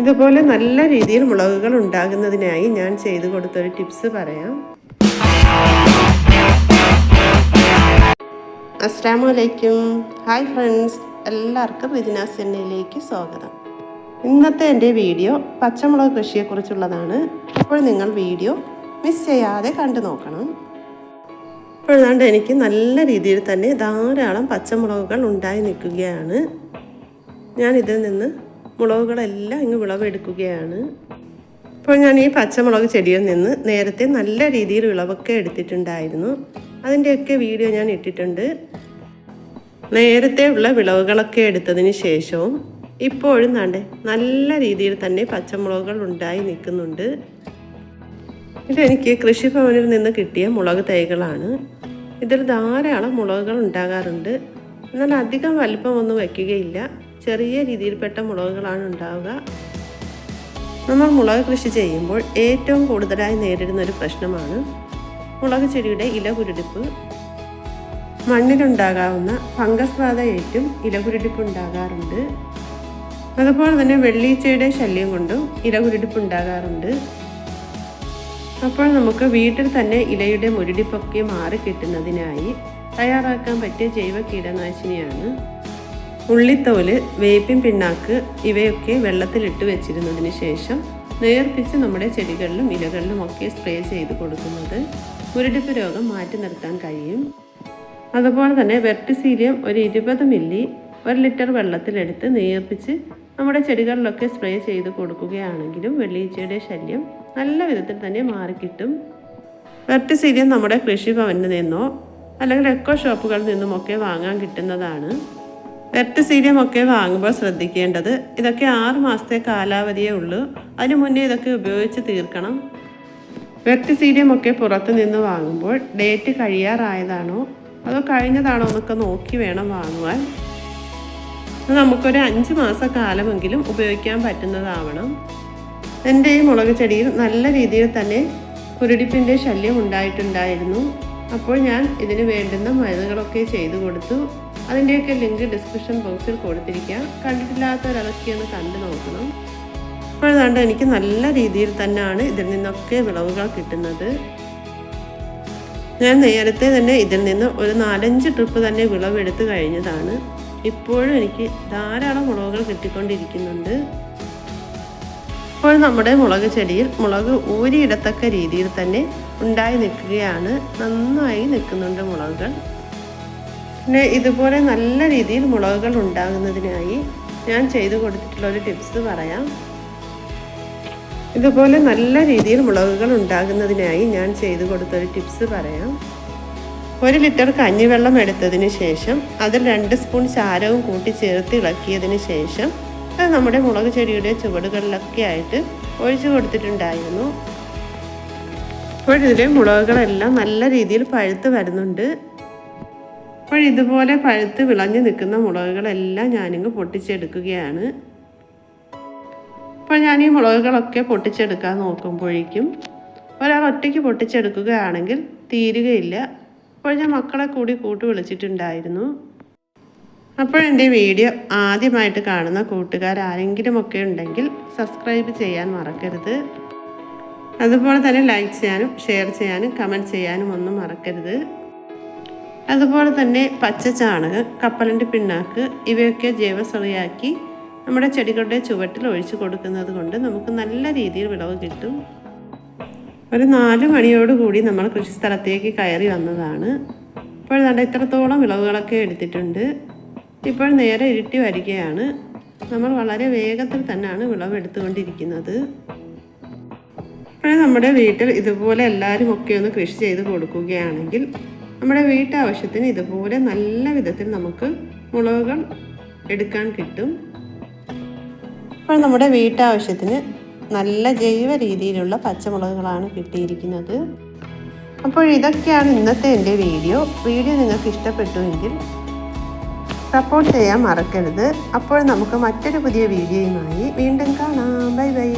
ഇതുപോലെ നല്ല രീതിയിൽ മുളകുകൾ ഉണ്ടാകുന്നതിനായി ഞാൻ ചെയ്തു കൊടുത്തൊരു ടിപ്സ് പറയാം. അസ്സാം ഹായ് ഫ്രണ്ട്സ്. എല്ലാവർക്കും റിജിനാസ് ചെന്നൈയിലേക്ക് സ്വാഗതം. ഇന്നത്തെ എന്റെ വീഡിയോ പച്ചമുളക് കൃഷിയെക്കുറിച്ചുള്ളതാണ്. അപ്പോൾ നിങ്ങൾ വീഡിയോ മിസ് ചെയ്യാതെ കണ്ടു നോക്കണം. ഇപ്പോഴാണ്ട് എനിക്ക് നല്ല രീതിയിൽ തന്നെ ധാരാളം പച്ചമുളകുകൾ ഉണ്ടായി നിൽക്കുകയാണ്. ഞാൻ ഇതിൽ നിന്ന് മുളകുകളെല്ലാം ഇങ്ങ് വിളവെടുക്കുകയാണ്. ഇപ്പോൾ ഞാൻ ഈ പച്ചമുളക് ചെടിയിൽ നിന്ന് നേരത്തെ നല്ല രീതിയിൽ വിളവൊക്കെ എടുത്തിട്ടുണ്ടായിരുന്നു. അതിന്റെയൊക്കെ വീഡിയോ ഞാൻ ഇട്ടിട്ടുണ്ട്. നേരത്തെ ഉള്ള വിളവുകളൊക്കെ എടുത്തതിന് ശേഷവും ഇപ്പോഴും നാണ്ടെ നല്ല രീതിയിൽ തന്നെ പച്ചമുളകുകൾ ഉണ്ടായി നിൽക്കുന്നുണ്ട്. ഇതെനിക്ക് കൃഷിഭവനിൽ നിന്ന് കിട്ടിയ മുളക് തൈകളാണ്. ഇതിൽ ധാരാളം മുളകുകൾ ഉണ്ടാകാറുണ്ട്. എന്നാൽ അധികം വലിപ്പമൊന്നും വയ്ക്കുകയില്ല. ചെറിയ രീതിയിൽപ്പെട്ട മുളകുകളാണ് ഉണ്ടാവുക. നമ്മൾ മുളക് കൃഷി ചെയ്യുമ്പോൾ ഏറ്റവും കൂടുതലായി നേരിടുന്ന ഒരു പ്രശ്നമാണ് മുളക് ചെടിയുടെ ഇല കുരുടിപ്പ്. മണ്ണിലുണ്ടാകാവുന്ന ഫംഗസ് ബാധ ഇല കുരുടിപ്പ് ഉണ്ടാകാറുണ്ട്. അതുപോലെ തന്നെ വെള്ളീച്ചയുടെ ശല്യം കൊണ്ടും ഇല കുരുടിപ്പ് ഉണ്ടാകാറുണ്ട്. അപ്പോൾ നമുക്ക് വീട്ടിൽ തന്നെ ഇലയുടെ മുരടിപ്പൊക്കെ മാറി കിട്ടുന്നതിനായി തയ്യാറാക്കാൻ പറ്റിയ ജൈവ കീടനാശിനിയാണ് ഉള്ളിത്തോൽ വേപ്പിൻ പിണ്ണാക്ക് ഇവയൊക്കെ വെള്ളത്തിലിട്ട് വെച്ചിരുന്നതിന് ശേഷം നേർപ്പിച്ച് നമ്മുടെ ചെടികളിലും ഇലകളിലും ഒക്കെ സ്പ്രേ ചെയ്ത് കൊടുക്കുന്നത്. മുരടിപ്പ് രോഗം മാറ്റി നിർത്താൻ കഴിയും. അതുപോലെ തന്നെ വെർട്ടിസീലിയം ഒരു ഇരുപത് മില്ലി ഒരു ലിറ്റർ വെള്ളത്തിലെടുത്ത് നേർപ്പിച്ച് നമ്മുടെ ചെടികളിലൊക്കെ സ്പ്രേ ചെയ്ത് കൊടുക്കുകയാണെങ്കിലും വെള്ളീച്ചയുടെ ശല്യം നല്ല വിധത്തിൽ തന്നെ മാറിക്കിട്ടും വെർട്ടിസീലിയം നമ്മുടെ കൃഷിഭവനിൽ നിന്നോ അല്ലെങ്കിൽ എക്കോ ഷോപ്പുകളിൽ നിന്നുമൊക്കെ വാങ്ങാൻ കിട്ടുന്നതാണ്. വെർട്ടിസീലിയം ഒക്കെ വാങ്ങുമ്പോൾ ശ്രദ്ധിക്കേണ്ടത് ഇതൊക്കെ ആറ് മാസത്തെ കാലാവധിയേ ഉള്ളൂ. അതിനു മുന്നേ ഇതൊക്കെ ഉപയോഗിച്ച് തീർക്കണം. വെർട്ടിസീലിയം ഒക്കെ പുറത്തു നിന്ന് വാങ്ങുമ്പോൾ ഡേറ്റ് കഴിയാറായതാണോ? അതോ കഴിഞ്ഞതാണോ എന്നൊക്കെ നോക്കി വേണം വാങ്ങുവാൻ. നമുക്കൊരു അഞ്ച് മാസ കാലമെങ്കിലും ഉപയോഗിക്കാൻ പറ്റുന്നതാവണം. എന്റെ ഈ മുളക് ചെടിയിൽ നല്ല രീതിയിൽ തന്നെ കുരുടിപ്പിന്റെ ശല്യം ഉണ്ടായിട്ടുണ്ടായിരുന്നു. അപ്പോൾ ഞാൻ ഇതിന് വേണ്ടുന്ന മരുന്നുകളൊക്കെ ചെയ്തു കൊടുത്തു. അതിന്റെയൊക്കെ ലിങ്ക് ഡിസ്ക്രിപ്ഷൻ ബോക്സിൽ കൊടുത്തിരിക്കുക. കണ്ടിട്ടില്ലാത്തവരതൊക്കെ ഒന്ന് കണ്ടു നോക്കണം. അപ്പോഴതാണ്ട് എനിക്ക് നല്ല രീതിയിൽ തന്നെയാണ് ഇതിൽ നിന്നൊക്കെ വിളവുകൾ കിട്ടുന്നത്. ഞാൻ നേരത്തെ തന്നെ ഇതിൽ നിന്ന് ഒരു നാലഞ്ച് ട്രിപ്പ് തന്നെ വിളവെടുത്ത് കഴിഞ്ഞതാണ്. ഇപ്പോഴും എനിക്ക് ധാരാളം മുളകുകൾ കിട്ടിക്കൊണ്ടിരിക്കുന്നുണ്ട്. ഇപ്പോൾ നമ്മുടെ മുളക് ചെടിയിൽ മുളക് ഊരിയിടത്തക്ക രീതിയിൽ തന്നെ ഉണ്ടായി നിൽക്കുകയാണ്. നന്നായി നിൽക്കുന്നുണ്ട് മുളകുകൾ. പിന്നെ ഇതുപോലെ നല്ല രീതിയിൽ മുളകുകൾ ഉണ്ടാകുന്നതിനായി ഞാൻ ചെയ്തു കൊടുത്തിട്ടുള്ള ഒരു ടിപ്സ് പറയാം. ഇതുപോലെ നല്ല രീതിയിൽ മുളകുകൾ ഉണ്ടാകുന്നതിനായി ഞാൻ ചെയ്തു കൊടുത്തൊരു ടിപ്സ് പറയാം. ഒരു ലിറ്റർ കഞ്ഞിവെള്ളം എടുത്തതിന് ശേഷം അതിൽ രണ്ട് സ്പൂൺ ചാരവും കൂട്ടി ചേർത്ത് ഇളക്കിയതിന് ശേഷം അത് നമ്മുടെ മുളക് ചെടിയുടെ ചുവടുകളിലൊക്കെ ആയിട്ട് ഒഴിച്ചു കൊടുത്തിട്ടുണ്ടായിരുന്നു. അപ്പോൾ മുളകുകളെല്ലാം നല്ല രീതിയിൽ പഴുത്ത് വരുന്നുണ്ട്. അപ്പോൾ ഇതുപോലെ പഴുത്ത് വിളഞ്ഞു നിൽക്കുന്ന മുളകുകളെല്ലാം ഞാനിങ്ങ് പൊട്ടിച്ചെടുക്കുകയാണ്. അപ്പോൾ ഞാൻ ഈ മുളകുകളൊക്കെ പൊട്ടിച്ചെടുക്കാൻ നോക്കുമ്പോഴേക്കും ഒരാൾ ഒറ്റയ്ക്ക് പൊട്ടിച്ചെടുക്കുകയാണെങ്കിൽ തീരുകയില്ല. അപ്പോൾ ഞാൻ മക്കളെ കൂടി കൂട്ടി വിളിച്ചിട്ടുണ്ടായിരുന്നു. അപ്പോഴെന്റെ വീഡിയോ ആദ്യമായിട്ട് കാണുന്ന കൂട്ടുകാരാരെങ്കിലുമൊക്കെ ഉണ്ടെങ്കിൽ സബ്സ്ക്രൈബ് ചെയ്യാൻ മറക്കരുത്. അതുപോലെ തന്നെ ലൈക്ക് ചെയ്യാനും ഷെയർ ചെയ്യാനും കമന്റ് ചെയ്യാനും ഒന്നും മറക്കരുത്. അതുപോലെ തന്നെ പച്ച ചാണകം കപ്പലണ്ടി പിണ്ണാക്ക് ഇവയൊക്കെ ജൈവസളിയാക്കി നമ്മുടെ ചെടികളുടെ ചുവട്ടിൽ ഒഴിച്ചു കൊടുക്കുന്നത് കൊണ്ട് നമുക്ക് നല്ല രീതിയിൽ വിളവ് കിട്ടും. ഒരു നാല് മണിയോടുകൂടി നമ്മൾ കൃഷി സ്ഥലത്തേക്ക് കയറി വന്നതാണ്. ഇപ്പോൾ നല്ല ഇത്രത്തോളം വിളവുകളൊക്കെ എടുത്തിട്ടുണ്ട്. ഇപ്പോൾ നേരെ ഇരുട്ടി വരികയാണ്. നമ്മൾ വളരെ വേഗത്തിൽ തന്നെയാണ് വിളവ് എടുത്തുകൊണ്ടിരിക്കുന്നത്. ഇപ്പോൾ നമ്മുടെ വീട്ടിൽ ഇതുപോലെ എല്ലാവരും ഒക്കെ ഒന്ന് കൃഷി ചെയ്ത് കൊടുക്കുകയാണെങ്കിൽ നമ്മുടെ വീട്ടാവശ്യത്തിന് ഇതുപോലെ നല്ല വിധത്തിൽ നമുക്ക് മുളകുകൾ എടുക്കാൻ കിട്ടും. അപ്പോൾ നമ്മുടെ വീട്ടാവശ്യത്തിന് നല്ല ജൈവ രീതിയിലുള്ള പച്ചമുളകുകളാണ് കിട്ടിയിരിക്കുന്നത്. അപ്പോൾ ഇതൊക്കെയാണ് ഇന്നത്തെ എന്റെ വീഡിയോ. വീഡിയോ നിങ്ങൾക്ക് ഇഷ്ടപ്പെട്ടുവെങ്കിൽ സപ്പോർട്ട് ചെയ്യാൻ മറക്കരുത്. അപ്പോൾ നമുക്ക് മറ്റൊരു പുതിയ വീഡിയോയുമായി വീണ്ടും കാണാം. Bye bye.